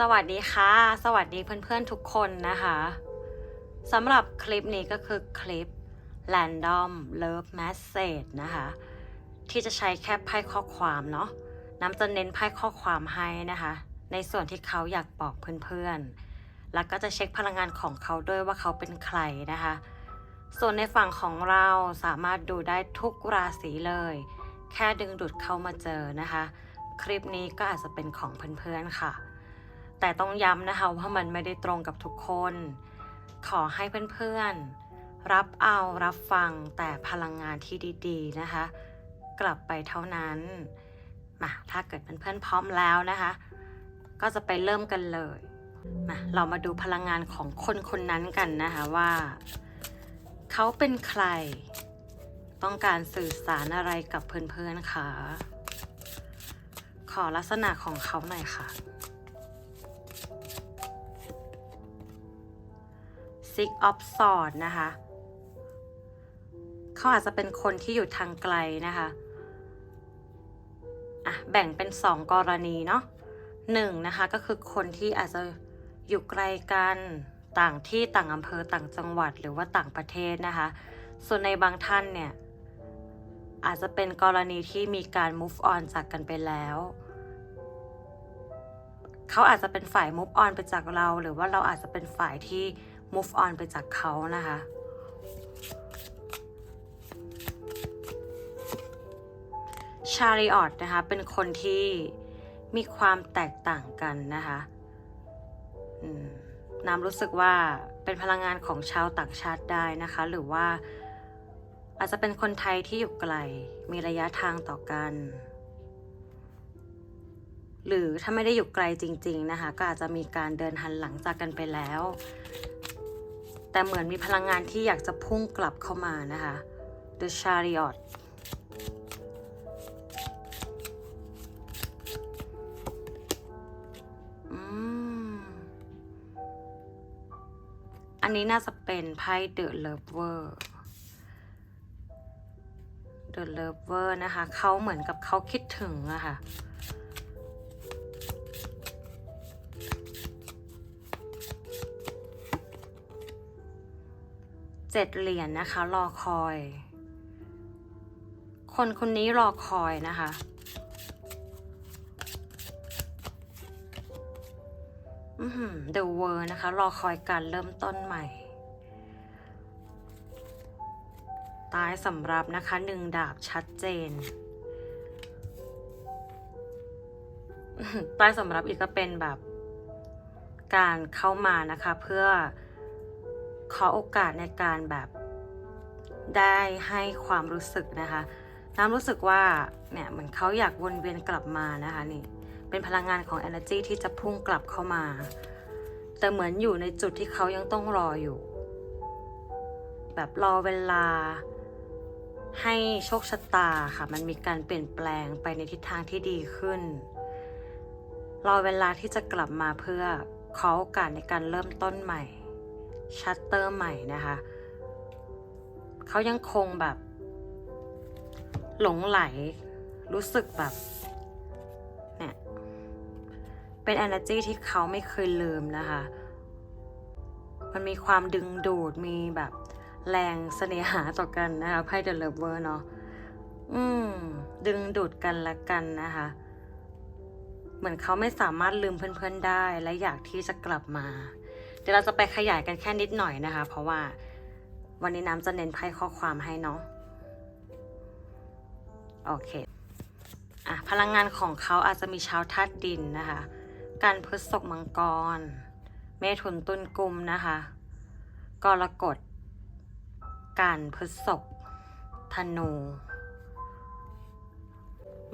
สวัสดีค่ะ สวัสดีเพื่อนๆทุกคนนะคะสำหรับคลิปนี้ก็คือคลิป Random Love Message นะคะ ที่จะใช้แค่ไพ่ข้อความเนาะน้ำจะเน้นไพ่ข้อความให้นะคะ ในส่วนที่เขาอยากบอกเพื่อนๆ แล้วก็จะเช็คพลังงานของเขาด้วยว่าเขาเป็นใครนะคะ ส่วนในฝั่งของเราสามารถดูได้ทุกราศีเลย แค่ดึงดูดเข้ามาเจอนะคะ คลิปนี้ก็อาจจะเป็นของเพื่อนๆค่ะ แต่ต้องย้ำนะคะว่ามันไม่ได้ตรงกับทุกคน ขอให้เพื่อนๆ รับเอารับฟังแต่พลังงานที่ดีๆนะคะ กลับไปเท่านั้นมาถ้าเกิดเพื่อนๆพร้อมแล้วนะคะ ก็จะไปเริ่มกันเลยมาเรามาดูพลังงานของคนคนนั้นกันนะคะว่า เขาเป็นใคร ต้องการสื่อสารอะไรกับเพื่อนๆคะขอลักษณะของเขาหน่อยค่ะ Six of Swords นะคะ เขาอาจจะเป็นคนที่อยู่ทางไกลนะคะอะแบ่งเป็นสองกรณีเนาะหนึ่งนะคะก็คือคนที่อาจจะอยู่ไกลกันต่างที่ต่างอำเภอต่างจังหวัดหรือว่าต่างประเทศนะคะ ส่วนในบางท่านเนี่ย อาจจะเป็นกรณีที่มีการ move on จากกันไปแล้ว เขาอาจจะเป็นฝ่าย move on ไปจากเรา หรือว่าเราอาจจะเป็นฝ่ายที่ move on ไปจากเขานะคะ ชาริออตนะคะ เป็นคนที่มีความแตกต่างกันนะคะน้ำรู้สึกว่าเป็นพลังงานของชาวต่างชาติได้นะคะ หรือว่าอาจจะเป็นคนไทยที่อยู่ไกล มีระยะทางต่อกัน หรือถ้าไม่ได้อยู่ไกลจริง ๆนะคะ ก็อาจจะมีการเดินหันหลังจากกันไปแล้ว แต่เหมือนมีพลังงานที่อยากจะพุ่งกลับเข้ามานะคะ The Chariot อันนี้น่าจะเป็นไพ่ The Lover The Lover นะคะ เขาเหมือนกับเขาคิดถึงอะค่ะ เจ็ดเหรียญนะคะ รอคอย คนคนนี้รอคอยนะคะ อือหือ The World นะคะ รอคอยการเริ่มต้นใหม่ ตายสำหรับนะคะหนึ่งดาบชัดเจนตายสำหรับอีกก็เป็นแบบการเข้ามานะคะเพื่อ ขอโอกาสในการแบบได้ให้ความรู้สึกนะคะ น้ำรู้สึกว่าเนี่ยเหมือนเขาอยากวนเวียนกลับมานะคะนี่เป็นพลังงานของ energy ที่จะพุ่งกลับเข้ามา แต่เหมือนอยู่ในจุดที่เขายังต้องรออยู่ แบบรอเวลาให้โชคชะตาค่ะ มันมีการเปลี่ยนแปลงไปในทิศทางที่ดีขึ้น รอเวลาที่จะกลับมาเพื่อขอโอกาสในการเริ่มต้นใหม่ ชัตเตอร์ใหม่นะคะเขายังคงแบบ หลงไหลรู้สึกแบบเนี่ยเป็น energy ที่เขาไม่เคยลืมนะคะ มันมีความดึงดูดมีแบบแรงเสน่หาต่อกันนะคะไพ่ The Lover เนาะอืม ดึงดูดกันละกันนะคะ เหมือนเขาไม่สามารถลืมเพื่อนๆได้และอยากที่จะกลับมา ดี๋ยวเราจะไปขยายกันแค่นิดหน่อยนะคะ เพราะว่าวันนี้น้ำจะเน้นไพ่ข้อความให้เนาะโอเคอะพลังงานของเขาอาจจะมีชาวธาตุดินนะคะ การพฤษภมังกร เมถุนตุลกุมนะคะ กรกฎ การพฤษภธนู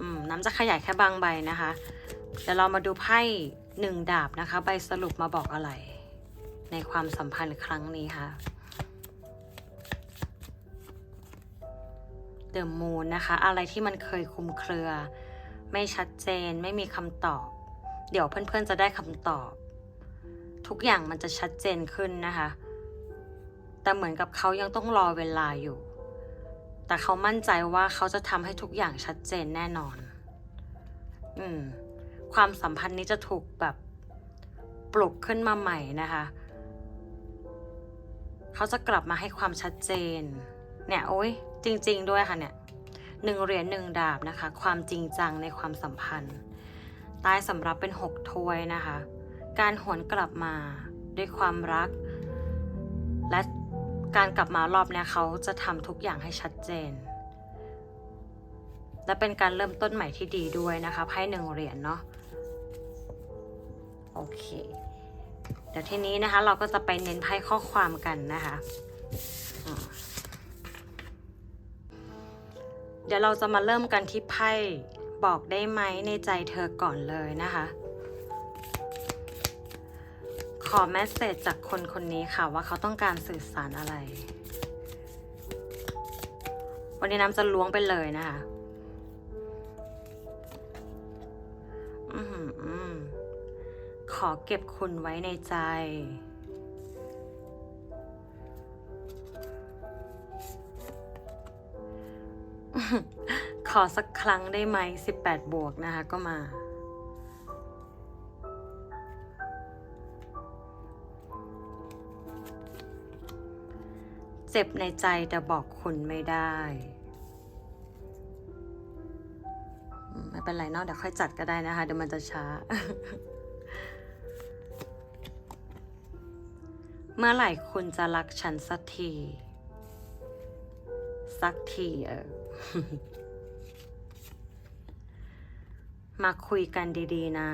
อืมน้ำจะขยายแค่บางใบนะคะ เดี๋ยวเรามาดูไพ่หนึ่งดาบนะคะ ใบสรุปมาบอกอะไร ในความสัมพันธ์ครั้งนี้ค่ะ เดอะมูนนะคะ อะไรที่มันเคยคลุมเครือ ไม่ชัดเจนไม่มีคำตอบ เดี๋ยวเพื่อนๆจะได้คำตอบ ทุกอย่างมันจะชัดเจนขึ้นนะคะ แต่เหมือนกับเขายังต้องรอเวลาอยู่ แต่เขามั่นใจว่าเขาจะทำให้ทุกอย่างชัดเจนแน่นอน อืมความสัมพันธ์นี้จะถูกแบบปลุกขึ้นมาใหม่นะคะ เขาจะกลับมาให้ความชัดเจน เนี่ยโอ้ยจริง ๆ ด้วยค่ะเนี่ยหนึ่งเหรียญหนึ่งดาบนะคะ ความจริงจังในความสัมพันธ์ใต้สำรับเป็นหกถ้วยนะคะ การหวนกลับมาด้วยความรัก และการกลับมารอบเนี้ยเขาจะทำทุกอย่างให้ชัดเจน และเป็นการเริ่มต้นใหม่ที่ดีด้วยนะคะไพ่หนึ่งเหรียญเนาะโอเค เดี๋ยวทีนี้นะคะ เราก็จะไปเน้นไพ่ข้อความกันนะคะเดี๋ยวเราจะมาเริ่มกันที่ไพ่บอกได้ไหมในใจเธอก่อนเลยนะคะ ขอแมสเซจจากคนคนนี้ค่ะว่าเขาต้องการสื่อสารอะไร วันนี้น้ำจะล้วงไปเลยนะคะ อเก็บคุณไว้ในใจ ขอสักครั้งได้ไหม18บวกนะคะก็มาเจ็บในใจแต่บอกคุณไม่ได้ ไม่เป็นไรเนอะเดี๋ยวค่อยจัดก็ได้นะคะ เดี๋ยวมันจะช้า เมื่อไหร่คุณจะรักฉันสักที สักทีเออ มาคุยกันดีๆนะ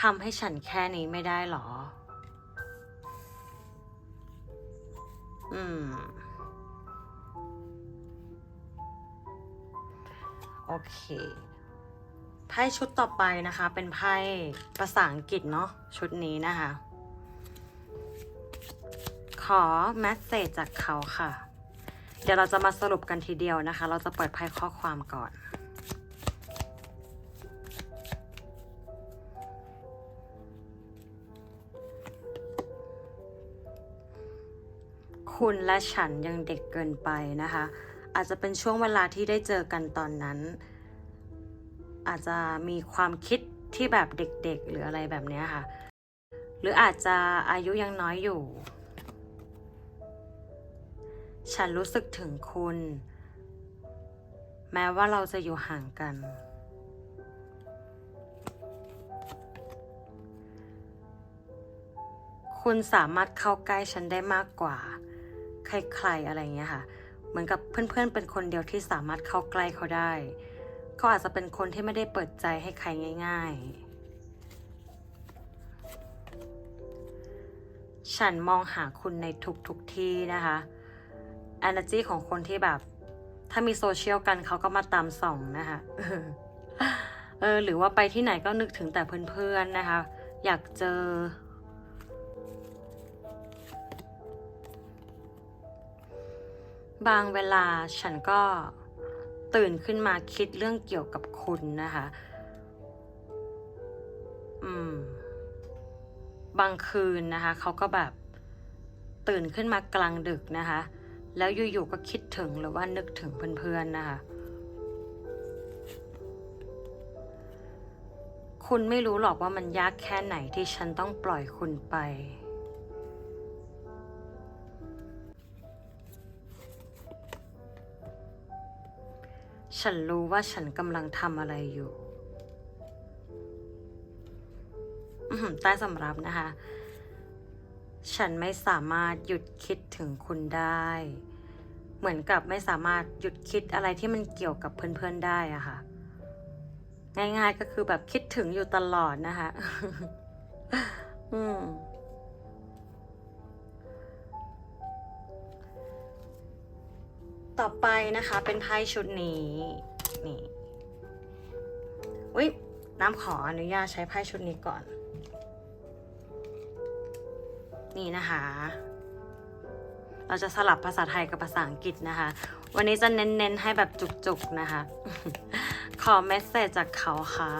ทำให้ฉันแค่นี้ไม่ได้หรอ อืม โอเคไพ่ชุดต่อไปนะคะ เป็นไพ่ภาษาอังกฤษเนาะชุดนี้นะคะ ขอแมสเซจจากเขาค่ะ เดี๋ยวเราจะมาสรุปกันทีเดียวนะคะ เราจะเปิดไพ่ข้อความก่อนคุณและฉันยังเด็กเกินไปนะคะ อาจจะเป็นช่วงเวลาที่ได้เจอกันตอนนั้น อาจจะมีความคิดที่แบบเด็กๆ หรืออะไรแบบเนี้ยค่ะ หรืออาจจะอายุยังน้อยอยู่ ฉันรู้สึกถึงคุณ แม้ว่าเราจะอยู่ห่างกัน คุณสามารถเข้าใกล้ฉันได้มากกว่า ใครๆอะไรเงี้ยค่ะ มือนกับเพื่อนๆ เป็นคนเดียวที่สามารถเข้าใกล้เขาได้ เขาอาจจะเป็นคนที่ไม่ได้เปิดใจให้ใครง่าย ๆ ฉันมองหาคุณในทุกๆที่นะคะ energy ของคนที่แบบ ถ้ามีโซเชียลกันเขาก็มาตามส่องนะคะเออหรือว่าไปที่ไหนก็นึกถึงแต่เพื่อนๆนะคะ อยากเจอ บางเวลาฉันก็ตื่นขึ้นมาคิดเรื่องเกี่ยวกับคุณนะคะ อืม บางคืนนะคะ เขาก็แบบตื่นขึ้นมากลางดึกนะคะ แล้วอยู่ๆก็คิดถึงหรือว่านึกถึงเพื่อนๆนะคะ คุณไม่รู้หรอกว่ามันยากแค่ไหนที่ฉันต้องปล่อยคุณไป ฉันรู้ว่าฉันกำลังทำอะไรอยู่ใต้สำรับนะคะ ฉันไม่สามารถหยุดคิดถึงคุณได้ เหมือนกับไม่สามารถหยุดคิดอะไรที่มันเกี่ยวกับเพื่อนๆได้อะค่ะ ง่ายๆก็คือแบบคิดถึงอยู่ตลอดนะคะ อืม ต่อไปนะคะเป็นไพ่ชุดนี้ นี่อุ้ยน้ำขออนุญาตใช้ไพ่ชุดนี้ก่อน นี่นะคะ เราจะสลับภาษาไทยกับภาษาอังกฤษนะคะ วันนี้จะเน้นๆให้แบบจุกๆนะคะ ขอเมสเซจจากเขาค่ะ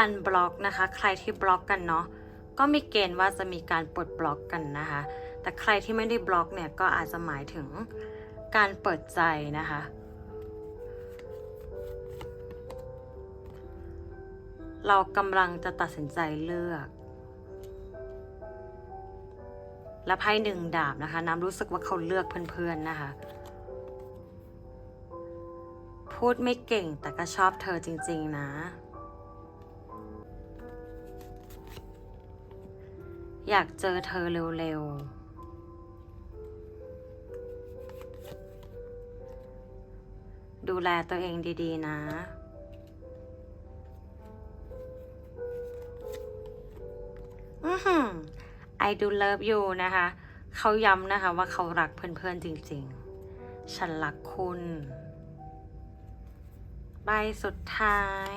อันบล็อกนะคะ ใครที่บล็อกกันเนาะก็มีเกณฑ์ว่าจะมีการปลดบล็อกกันนะคะ แต่ใครที่ไม่ได้บล็อกเนี่ยก็อาจจะหมายถึงการเปิดใจนะคะ เรากำลังจะตัดสินใจเลือก และไพ่หนึ่งดาบนะคะน้ำรู้สึกว่าเขาเลือกเพื่อนๆนะคะ พูดไม่เก่งแต่ก็ชอบเธอจริง ๆ นะ อยากเจอเธอเร็วๆ ดูแลตัวเองดีๆนะ อือหือ I do love you นะคะ เขาย้ำนะคะว่าเขารักเพื่อนๆจริงๆ ฉันรักคุณ ใบสุดท้าย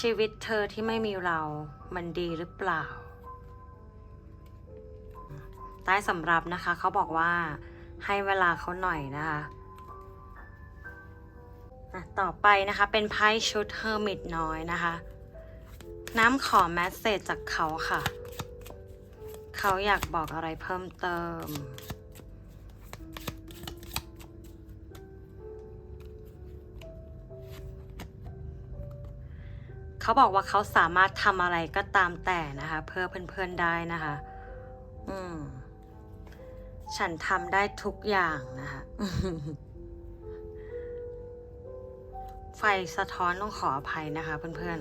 ชีวิตเธอที่ไม่มีเรามันดีหรือเปล่า ใต้สำรับนะคะ เขาบอกว่าให้เวลาเขาหน่อยนะคะต่อไปนะคะเป็นไพ่ชุดเฮอร์มิตน้อยนะคะ น้ำขอแมสเซจจากเขาค่ะ เขาอยากบอกอะไรเพิ่มเติม เขาบอกว่าเขาสามารถทำอะไรก็ตามแต่นะคะ เพื่อเพื่อนๆได้นะคะ อืม ฉันทำได้ทุกอย่างนะคะไฟสะท้อนต้องขออภัยนะคะ เพื่อน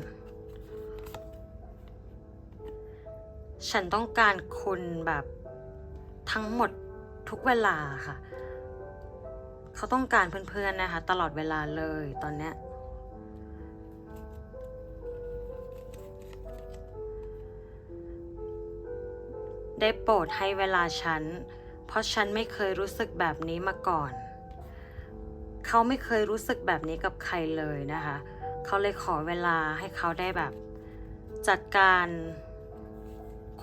ๆ ฉันต้องการคุณแบบทั้งหมดทุกเวลาค่ะ เขาต้องการเพื่อนๆนะคะ ตลอดเวลาเลยตอนเนี้ย ได้โปรดให้เวลาฉัน เพราะฉันไม่เคยรู้สึกแบบนี้มาก่อน เขาไม่เคยรู้สึกแบบนี้กับใครเลยนะคะ เขาเลยขอเวลาให้เขาได้แบบ จัดการ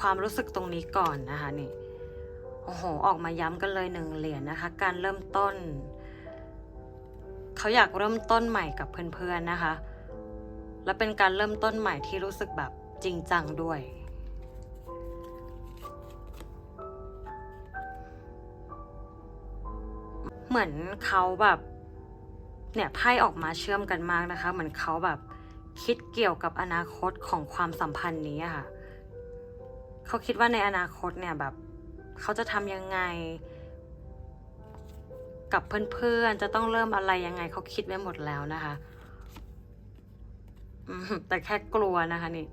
ความรู้สึกตรงนี้ก่อนนะคะนี่ โอ้โห ออกมาย้ำกันเลยหนึ่งเหรียญนะคะ การเริ่มต้น เขาอยากเริ่มต้นใหม่กับเพื่อนๆนะคะ และเป็นการเริ่มต้นใหม่ที่รู้สึกแบบจริงจังด้วย เหมือนเขาแบบเนี่ยไพ่ออกมาเชื่อมกันมากนะคะ เหมือนเขาแบบคิดเกี่ยวกับอนาคตของความสัมพันธ์นี้ค่ะ เขาคิดว่าในอนาคตเนี่ยแบบเขาจะทำยังไง กับเพื่อนๆ จะต้องเริ่มอะไรยังไง เขาคิดไว้หมดแล้วนะคะแต่แค่กลัวนะคะนี่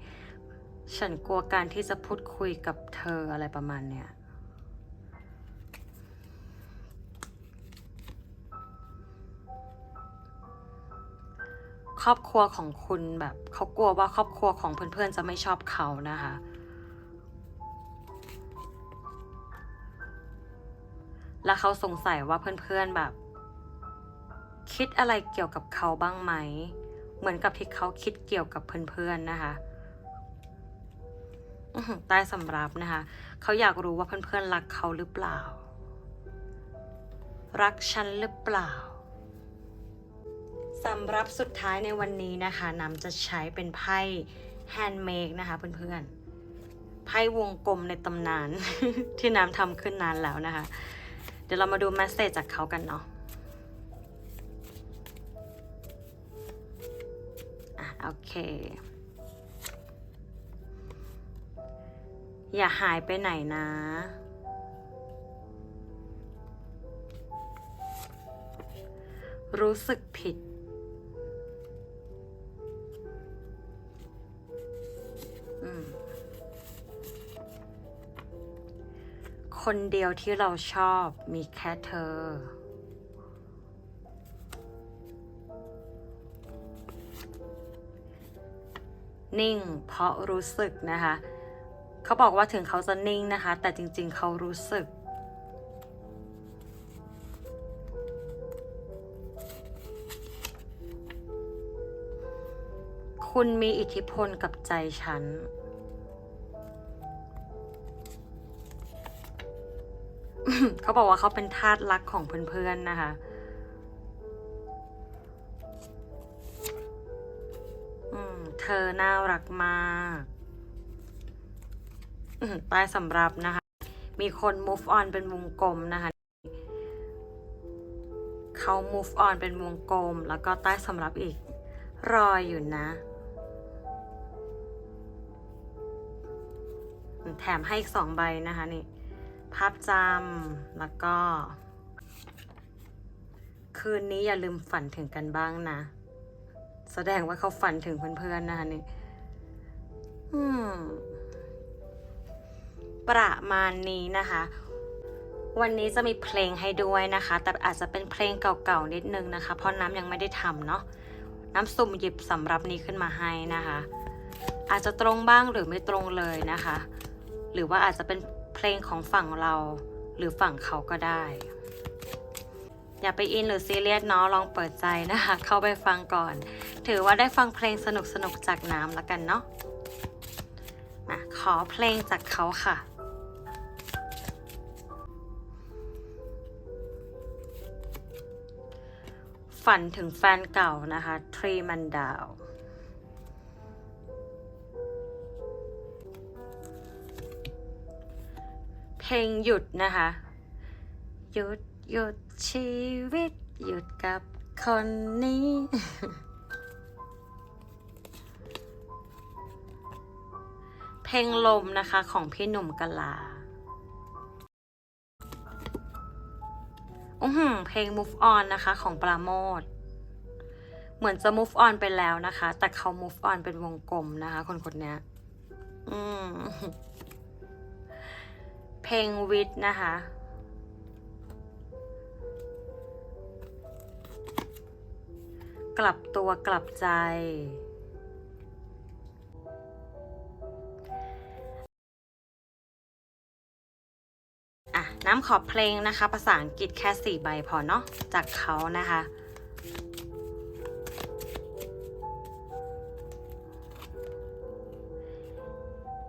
ฉันกลัวการที่จะพูดคุยกับเธออะไรประมาณเนี้ย รอบครัวของคุณแบบเขากลัวว่าครอบครัวของเพื่อนๆจะไม่ชอบเขานะคะและเขาสงสัยว่าเพื่อนๆแบบ คิดอะไรเกี่ยวกับเขาบ้างไหม เหมือนกับที่เขาคิดเกี่ยวกับเพื่อนๆนะคะใต้สำรับนะคะ เขาอยากรู้ว่าเพื่อนๆรักเขาหรือเปล่า รักฉันหรือเปล่า สำหรับสุดท้ายในวันนี้นะคะน้ำจะใช้เป็นไพ่แฮนด์เมดนะคะเพื่อนๆ ไพ่วงกลมในตำนาน ที่น้ำทำขึ้นนานแล้วนะคะ เดี๋ยวเรามาดูแมสเซจจากเขากันเนาะอะโอเค อย่าหายไปไหนนะ รู้สึก คนเดียวที่เราชอบมีแค่เธอ นิ่งเพราะรู้สึกนะคะ เขาบอกว่าถึงเขาจะนิ่งนะคะ แต่จริง ๆ เขารู้สึกคุณมีอิทธิพลกับใจฉัน เขาบอกว่าเขาเป็นทาสรักของเพื่อนๆนะคะ อืม เธอน่ารักมากใต้สำรับนะคะ มีคน move on เป็นวงกลมนะคะ เขา move on เป็นวงกลม แล้วก็ใต้สำรับอีก รอยอยู่นะ แถมให้อีกสองใบนะคะนี่ ภาพจำแล้วก็ คืนนี้อย่าลืมฝันถึงกันบ้างนะ แสดงว่าเขาฝันถึงเพื่อนๆนะคะนี่อืมประมาณนี้นะคะ วันนี้จะมีเพลงให้ด้วยนะคะ แต่อาจจะเป็นเพลงเก่าๆนิดนึงนะคะ เพราะน้ำยังไม่ได้ทำเนาะน้ำสุ่มหยิบสำหรับนี้ขึ้นมาให้นะคะ อาจจะตรงบ้างหรือไม่ตรงเลยนะคะ หรือว่าอาจจะเป็น เพลงของฝั่งเรา หรือฝั่งเขาก็ได้ อย่าไปอินหรือซีเรียสเนาะลองเปิดใจนะคะ เข้าไปฟังก่อน ถือว่าได้ฟังเพลงสนุกๆจากน้ำแล้วกันเนาะมาขอเพลงจากเขาค่ะ ฝันถึงแฟนเก่านะคะทรีมันดาว เพลงหยุดนะคะ หยุดหยุดชีวิต หยุดกับคนนี้ เพลงลมนะคะของพี่หนุ่มกะลาอือหือเพลง move on นะคะของปราโมทเหมือนจะ move on ไปแล้วนะคะ แต่เขา move on เป็นวงกลมนะคะ คนคนนี้อืม เพลงวิทนะคะ กลับตัวกลับใจ อะ น้ำขอเพลงนะคะ ภาษาอังกฤษแค่สี่ใบพอเนาะจากเขานะคะ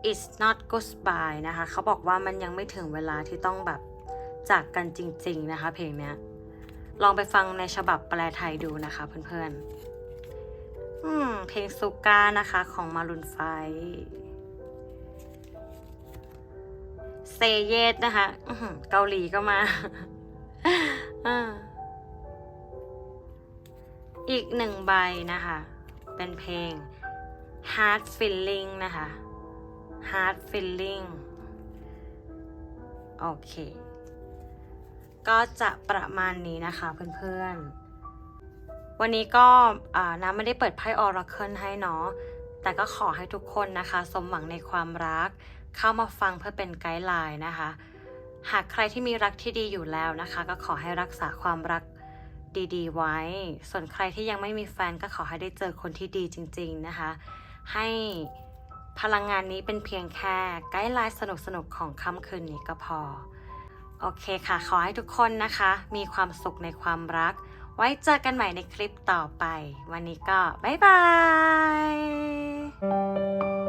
it's not goodbye นะคะ เขาบอกว่ามันยังไม่ถึงเวลาที่ต้องแบบจากกันจริง ๆ นะคะ เพลงเนี้ย ลองไปฟังในฉบับแปลไทยดูนะคะ เพื่อนๆ อืม เพลงซูก้านะคะของมารุนไฟเซเยสนะคะเกาหลีก็มาอ่าอีกหนึ่งใบนะคะ เป็นเพลง Hard Feeling นะคะ Hard Feeling โอเค ก็จะประมาณนี้นะคะเพื่อนๆ วันนี้ก็น้ำไม่ได้เปิดไพ่ Oracle ให้เนาะ แต่ก็ขอให้ทุกคนนะคะ สมหวังในความรัก เข้ามาฟังเพื่อเป็นไกด์ไลน์นะคะ หากใครที่มีรักที่ดีอยู่แล้วนะคะ ก็ขอให้รักษาความรักดีๆ ไว้ ส่วนใครที่ยังไม่มีแฟนก็ขอให้ได้เจอคนที่ดีจริง ๆนะคะ ให้ พลังงานนี้เป็นเพียงแค่ไกด์ไลน์สนุกๆของค่ำคืนนี้ก็พอ โอเคค่ะ ขอให้ทุกคนนะคะ มีความสุขในความรัก ไว้เจอกันใหม่ในคลิปต่อไป วันนี้ก็บ๊ายบาย